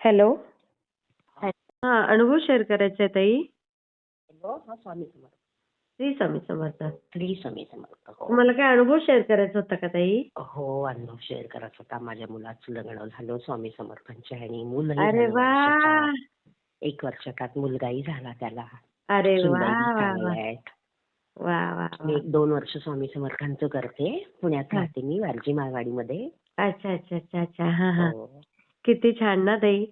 Hello. हॅ- अनुभव share करायचा आहे ताई? हॅलो हा स्वामी समर्थ. श्री स्वामी समर्थ. श्री स्वामी समर्थ हो. तुम्हाला काय अनुभव शेअर करायचा होता का ताई? हो अनुभव शेअर करायचा होता. माझ्या मुलाचं लग्न झालं स्वामी समर्थांच्या आणि मुलंही अरे वा. एक वर्षात. आत मुलगाही झाला त्याला. अरे वा! वा वा मी एक दोन वर्ष स्वामी समर्थांचं करते. पुण्यात. राहते मी वारजी माळवाडीमध्ये अच्छा अच्छा अच्छा अच्छा. हा हा. हो. किती छान ना ताई.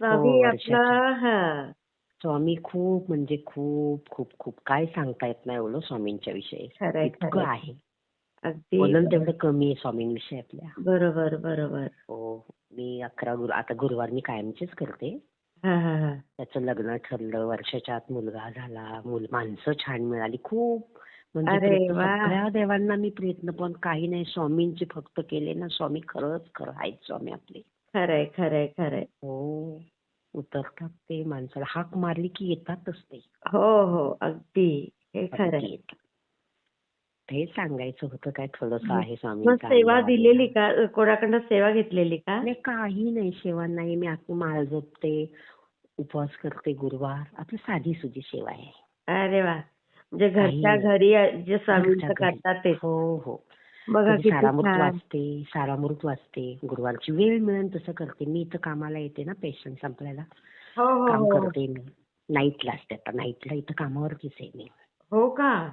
स्वामी हो, आपलं. हा. स्वामी खूप म्हणजे खूप खूप खूप. काय सांगता येत नाही एवढं स्वामींच्या विषयी. खरंय इतकं खरंय. आहे. अगदी. तेवढं कमी आहे स्वामींविषयी आपल्या. बरोबर बरोबर. हो मी अकरा गुरु आता गुरुवार मी कायमचेच करते. हा हा हा. त्याचं लग्न ठरलं वर्षाच्या आत मुलगा झाला मुल माणसं छान मिळाली. खूप. म्हणजे अरे प्रयत्न. सगळ्या देवांना मी प्रयत्न पण काही नाही. स्वामींचे फक्त केले ना स्वामी खरंच खरं आहेत स्वामी आपले. खरंय खरंय खरंय. हो उतरतात ते माणसाला. हाक मारली की येतातच ते. हो हो अगदी. हे अगदी खरंय येतात. हे सांगायचं होतं काय थोडस आहे मग स्वामींचा सेवा अनुभव दिलेली. का? कोणाकडनं सेवा घेतलेली का? नाही काही नाही. सेवा नाही. मी आता माळ जपते उपवास करते गुरुवार. आपली साधी सुधी सेवा आहे. अरे वा. म्हणजे घरच्या. घरी जे स्वामींचं घरच्या घरी. करतात ते. हो हो. सारामृत वाचते सारामृत वाचते गुरुवारची वेळ मिळेल तसं करते. मी इथं कामाला येते ना पेशंट संपल्याला. हो हो काम हो. करते मी. नाईटला असते आता नाईटला इथं कामावरतीच आहे मी. हो का?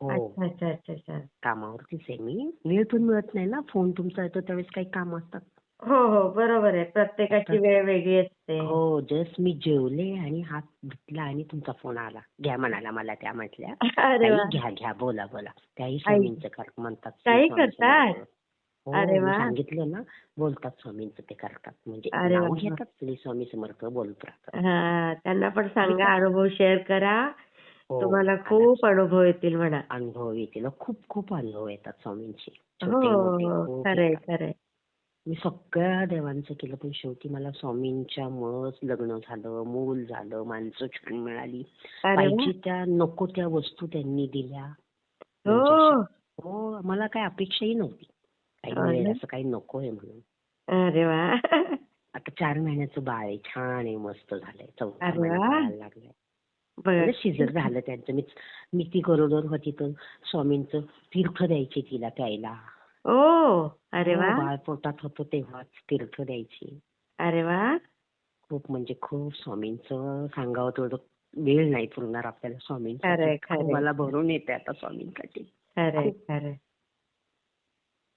हो. अच्छा अच्छा अच्छा अच्छा. कामावरतीच आहे मी. वेळ पण मिळत नाही ना फोन तुमचा येतो त्यावेळेस काही काम असतात. हो हो बरोबर आहे. प्रत्येकाची वेळ वेगळी असते. हो जस्ट मी जेवले आणि हात धुतला आणि तुमचा फोन आला. घ्या म्हणाला मला त्या म्हटल्या. अरे वा. ताई घ्या घ्या बोला बोला. त्याही स्वामींचं कर म्हणतात ताई स्वामी करतात? समर्थ. हो अरे मी वा. सांगितलं ना बोलतात स्वामींचं ते करतात. म्हणजे अरे वा. नाव घेतात श्री स्वामी समर्थ बोलत राहतात हा त्यांना पण सांगा अनुभव शेअर करा. हो, तुम्हाला. खूप अनुभव येतील म्हणा. अनुभव येतील. खूप खूप अनुभव येतात स्वामींचे. हो छोटे मोठे हो खूप खरंय येतात. खरंय. मी सगळ्या देवांचं केलं पण शेवटी मला स्वामींच्या मुळंच लग्न झालं मूल झालं माणसं छान मिळाली. अरे वा. पाहिजे त्या नको त्या वस्तू त्यांनी दिल्या. हो. हो मला काही अपेक्षाही नव्हती. काही मिळेल? असं काही नको आहे म्हणून. अरे वा. आता चार महिन्याचं बाळ आहे छान आहे मस्त झालंय. चौथा अरे महिना वा. बाळाला लागलाय. शिजर झालं त्यांचं. मी मी ती गरोदर होती तर स्वामींचं तीर्थ द्यायचे तिला प्यायला. ओ अरे हो, वा. बाळ पोटात होतं तेव्हाच तीर्थ द्यायची. अरे वा. खूप म्हणजे खूप स्वामींचं सांगावं तेवढं वेळ नाही पुरणार आपल्याला खरंय, स्वामींसाठी खरंय. मला भरून येते आता स्वामींसाठी. खरंय. खरंय.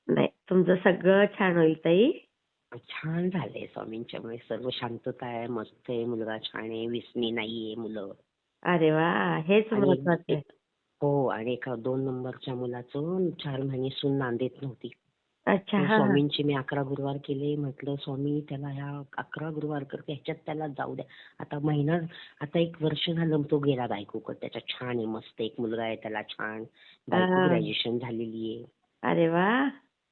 नाही तुमचं सगळं छान होईल ताई. छान झालंय स्वामींच्यामुळे. सर्व शांतता आहे मस्त आहे मुलगा छान आहे विसणी नाहीये मुलं. अरे वा हेच आणि महत्वाचं आहे. हो आणि एका दोन नंबरच्या मुलाचं चार महिने सून नांदेत नव्हती. अच्छा हा हा. स्वामींचे मी अकरा गुरुवार केले. म्हटलं स्वामी त्याला ह्या अकरा गुरुवार करते ह्याच्यात त्याला जाऊ द्या. आता महिना आता एक वर्ष झालं तो गेला बायकोकडे. त्याच्या छान आहे मस्त एक मुलगा आहे त्याला छान बायको हा. ग्रॅज्युएशन झालेली आहे. अरे वा.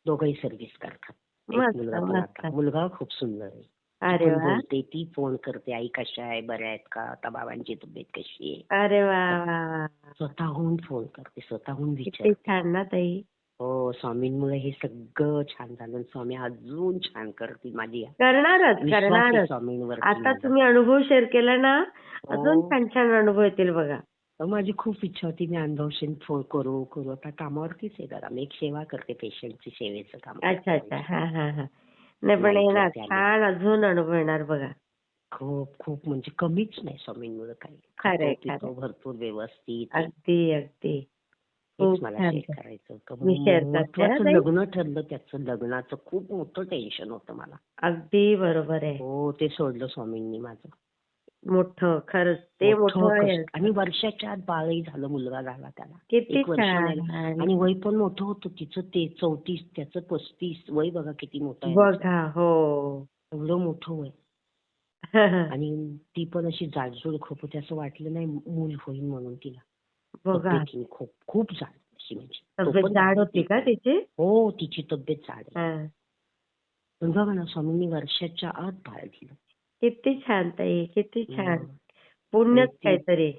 दोघंही सर्व्हिस करतात. एक मस्त, मुलगा पण मस्त. आता. मुलगा खूप सुंदर आहे. अरे वा. बोलते? ती फोन करते. आई कशा आहे? बऱ्या आहेत का? आता बाबांची तब्येत कशी आहे? अरे वा वा वा. स्वतःहून फोन करते. स्वतःहून किती विचार छान ना ताई. हो स्वामींमुळे हे सगळं छान झालं स्वामी अजून छान करतील माझी करणारच विश्वास आहे करणारच. स्वामींवरती आता माझा. तुम्ही अनुभव शेअर केला ना अजून हो. छान छान अनुभव येतील बघा. तर माझी खूप इच्छा होती मी अनुभवशील फोन करू करू. आता कामावरतीच आहे जरा. मी एक सेवा करते पेशंटची सेवेचं काम अच्छा अच्छा. हा हा हा. नाही पण येणार. छान अजून अनुभव येणार बघा खूप खूप म्हणजे कमीच नाही स्वामींमुळे काही खरंय, खरंय. भरपूर व्यवस्थित अगदी अगदी मला शेअर. करायचं होतं मी हा महत्वाचं. लग्न ठरलं त्याचं लग्नाचं खूप मोठं टेन्शन होतं मला अगदी बरोबर आहे हो ते सोडलं स्वामींनी माझं मोठं खरंच. ते मोठं. आणि वर्षाच्या आत बाळही झालं मुलगा झाला त्याला. किती आणि वय पण मोठं होतं. तिचं ते चौतीस त्याचं पस्तीस वय बघा किती मोठं बघा हो. एवढं मोठं वय. आणि ती पण अशी जाडजूड खूप होती. असं वाटलं नाही मूल होईल म्हणून तिला. बघा. खूप खूप जाड अशी म्हणजे. तब्येत जाड होती का तिची? हो तिची तब्येत जाड आहे. पण बघा ना स्वामींनी वर्षाच्या आत बाळ दिलं. किती छान ताई किती छान. हम्म. पुण्यच ते- काहीतरी.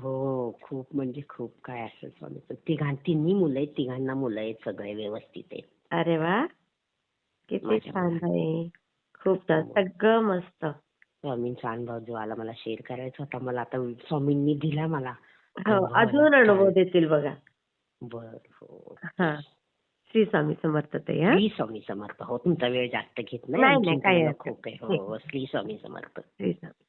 हो खूप म्हणजे खूप काय असेल स्वामीचं तिघां तिन्ही मुलं आहेत तिघांना मुलं आहेत सगळे व्यवस्थित आहेत. अरे वा! किती माझ्या छान. ताई. खूप छान हो. सगळं मस्त. स्वामींचा अनुभव जो आला मला शेअर करायचा होता मला आता स्वामींनी दिला मला. हो अनुभव अजून. अनुभव देतील बघा. बर हो. हा. श्री स्वामी समर्थ हा? श्री स्वामी समर्थ. हो तुमचा वेळ जास्त घेत नाही, काही खूप आहे. हो हो श्री स्वामी समर्थ. श्री स्वामी